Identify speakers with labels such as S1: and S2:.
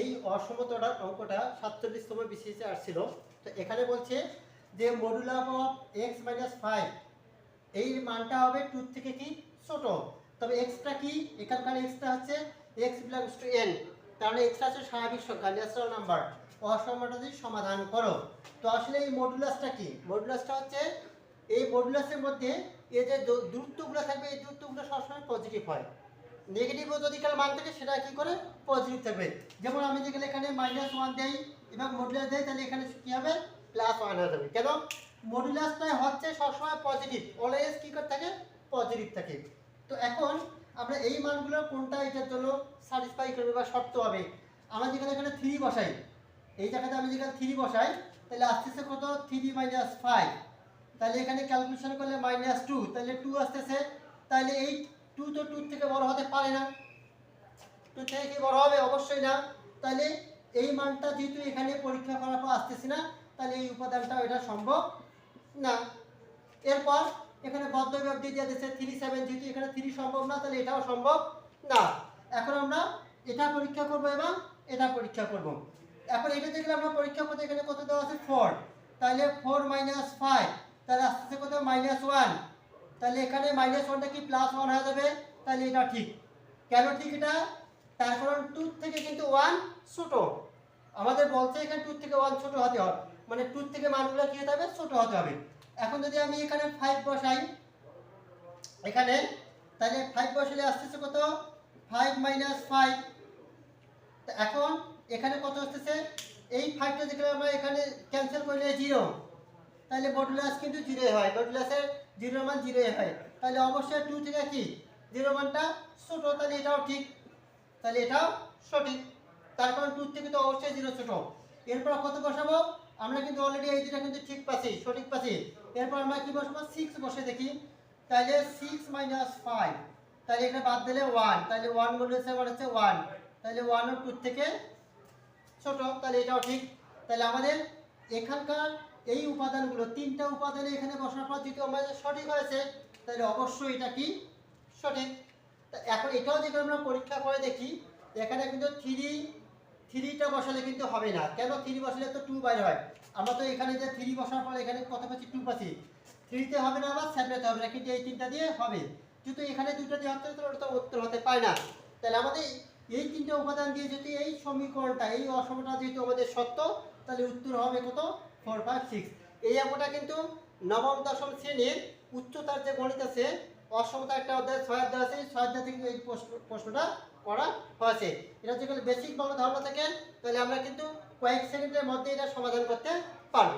S1: এই অসমতাটার অঙ্কটা সাতচল্লিশতম বিসিএসে আসছিল। তো এখানে বলছে যে modular of X minus five এই মানটা হবে টু থেকে কি? ছোট। তবে এক্সটা কি? এখানকার এক্সটা হচ্ছে এক্স বিলংস টু এন কারণ এক্সটা হচ্ছে স্বাভাবিক সংখ্যা ন্যাচারাল নাম্বার অসমতাটা যদি সমাধান করো, তো আসলে এই মডুলাসটা কি? মডুলাসটা হচ্ছে এই মডুলাসের মধ্যে এই যে দূরত্বগুলো থাকবে, এই দূরত্বগুলো সবসময় পজিটিভ হয়। নেগেটিভ যদি কার মান থাকে, সেটা কী করে? পজিটিভ থাকবে। যেমন আমি যেখানে এখানে মাইনাস ওয়ান দেই এবং মডুলাস দেই, তাহলে এখানে কী হবে? প্লাস ওয়ান হয়ে যাবে। কেন? মডুলাসটা হচ্ছে সবসময় পজিটিভ অলওয়েজ কী করে থাকে? পজিটিভ থাকে। তো এখন আমরা এই মানগুলো কোনটা এটার জন্য স্যাটিসফাই করবে বা শর্ত হবে? আমরা যেখানে এখানে থ্রি বসাই, এই জায়গাতে আমি যেখানে থ্রি বসাই, তাহলে আসতেছে কত? থ্রি মাইনাস ফাইভ তাহলে এখানে ক্যালকুলেশন করলে মাইনাস টু তাহলে টু আসতেছে। তাহলে এই টু তো টু থেকে বড় হতে পারে না। টু থেকে কি বড় হবে? অবশ্যই না। তাহলে এই মানটা যেহেতু এখানে পরীক্ষা করার পর আসতেছে না, তাহলে এই উপাদানটাও এটা সম্ভব না। এরপর এখানে বদ্ধ বিভাগ দিয়ে দিচ্ছে থ্রি সেভেন যেহেতু এখানে থ্রি সম্ভব না, তাহলে এটাও সম্ভব না। এখন আমরা এটা পরীক্ষা করব এবং এটা পরীক্ষা করব। এখন এটা দেখলে আমরা পরীক্ষা করতে এখানে কত দেওয়া আছে? ফোর তাহলে ফোর মাইনাস ফাইভ তাহলে আসতেছে কত? মাইনাস ওয়ান তাহলে এখানে মাইনাস ওয়ানটা কি প্লাস ওয়ান হয়ে যাবে? তাহলে এটা ঠিক। কেন ঠিক এটা? তার কারণ টু থেকে কিন্তু ওয়ান ছোট। আমাদের বলছে এখানে টু থেকে ওয়ান ছোট হতে হবে। মানে টু থেকে মানগুলো কি হতে হবে? ছোট হতে হবে। এখন যদি আমি এখানে ফাইভ বসাই, এখানে, তাহলে ফাইভ বসালে আসতেছে কত? ফাইভ মাইনাস ফাইভ এখন এখানে কত আসতেছে? এই ফাইভটা দেখলে আমরা এখানে ক্যান্সেল করলে জিরো তাহলে মডুলাস কিন্তু জিরো হয় মডুলাসের জিরো মান জিরো হয়। তাহলে অবশ্যই টু থেকে কি? জিরো মানটা ছোট, তাহলে এটাও ঠিক। তাহলে এটাও সঠিক। তার কারণ টু থেকে তো অবশ্যই জিরো ছোট। এরপর কত বসাবো? আমরা কিন্তু অলরেডি এই দুটা কিন্তু ঠিক পাচ্ছি, সঠিক পাচ্ছি। এরপর আমরা কি বসাবো? সিক্স বসে দেখি। তাহলে সিক্স মাইনাস ফাইভ তাহলে এটা বাদ দিলে ওয়ান তাহলে ওয়ান বলেছে আমার হচ্ছে ওয়ান তাহলে ওয়ান ও টু থেকে ছোট। তাহলে এটাও ঠিক। তাহলে আমাদের এখানকার এই উপাদানগুলো, তিনটা উপাদানে এখানে বসার পর যেহেতু আমাদের সঠিক হয়েছে, তাহলে অবশ্যই এটা কি? সঠিক। তা এখন এটাও যদি আমরা পরীক্ষা করে দেখি, এখানে কিন্তু থ্রি থ্রিটা বসালে কিন্তু হবে না। কেন থ্রি বসালে তো টু বাইর হয়? আমরা তো এখানে যে থ্রি বসার পর এখানে কত পাচ্ছি? টু পাচ্ছি। থ্রিতে হবে না আবার সেভেনতে হবে না, কিন্তু এই তিনটা দিয়ে হবে। যেহেতু এখানে দুটো দিয়ে হচ্ছে ওটা তো উত্তর হতে পারে না। তাহলে আমাদের এই তিনটে উপাদান দিয়ে যদি এই সমীকরণটা, এই অসমটা যেহেতু আমাদের সত্য তাহলে উত্তর হবে কত? ফোর ফাইভ সিক্স এই অঙ্কটা কিন্তু নবম, দশম শ্রেণির উচ্চতার যে গণিত আছে, অসমতা একটা অধ্যায়, ছয় অধ্যায় আছে, ছয় অধ্যায় থেকে এই প্রশ্ন প্রশ্নটা করা হয়েছে। এটা যদি বেসিক বাংলা ধারণা থাকে, তাহলে আমরা কিন্তু কয়েক সেকেন্ডের মধ্যে এটা সমাধান করতে পারব।